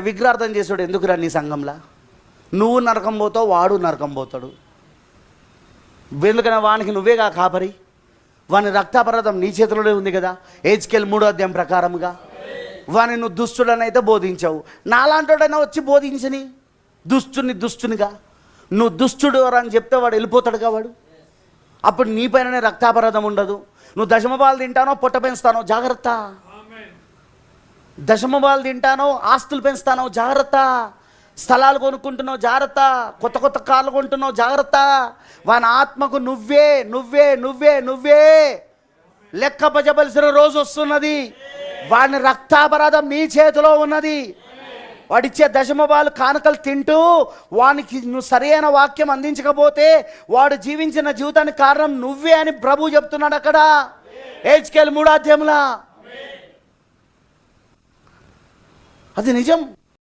విగ్రహార్థం చేసాడు ఎందుకురా నీ సంఘంలా? నువ్వు నరకం పోతావు వాడు నరకం పోతాడు. ఎందుకన్నా వానికి నువ్వేగా కాపరి వాని రక్తాపరాధం నీ చేతిలోనే ఉంది కదా? ఏజ్కెల్ మూడో అధ్యాయం ప్రకారంగా వాని నువ్వు దుష్టుడని అయితే బోధించావు. నాలాంటోడైనా వచ్చి బోధించని? దుష్టుని దుష్టునిగా. నువ్వు దుష్టుడు అని చెప్తే వాడు వెళ్ళిపోతాడుగా వాడు? అప్పుడు నీ పైననే రక్తాపరాధం ఉండదు. నువ్వు దశమపాలు తింటానో పొట్ట పెంచుతానో జాగ్రత్త. దశమబాలు తింటానో ఆస్తులు పెంచుతానో జాగ్రత్త. స్థలాలు కొనుక్కుంటున్నావు జాగ్రత్త. కొత్త కొత్త కార్లు కొంటున్నావు జాగ్రత్త. వాని ఆత్మకు నువ్వే నువ్వే నువ్వే నువ్వే. లెక్కపజబలిసిన రోజు వస్తున్నది. వాని రక్తాపరాధం నీ చేతిలో ఉన్నది. వాడిచ్చే దశమబాలు కానుకలు తింటూ వానికి నువ్వు సరైన వాక్యం అందించకపోతే వాడు జీవించిన జీవితానికి కారణం నువ్వే అని ప్రభు చెప్తున్నాడు అక్కడ. Ezekiel మూడాధ్యములా Hadi Necam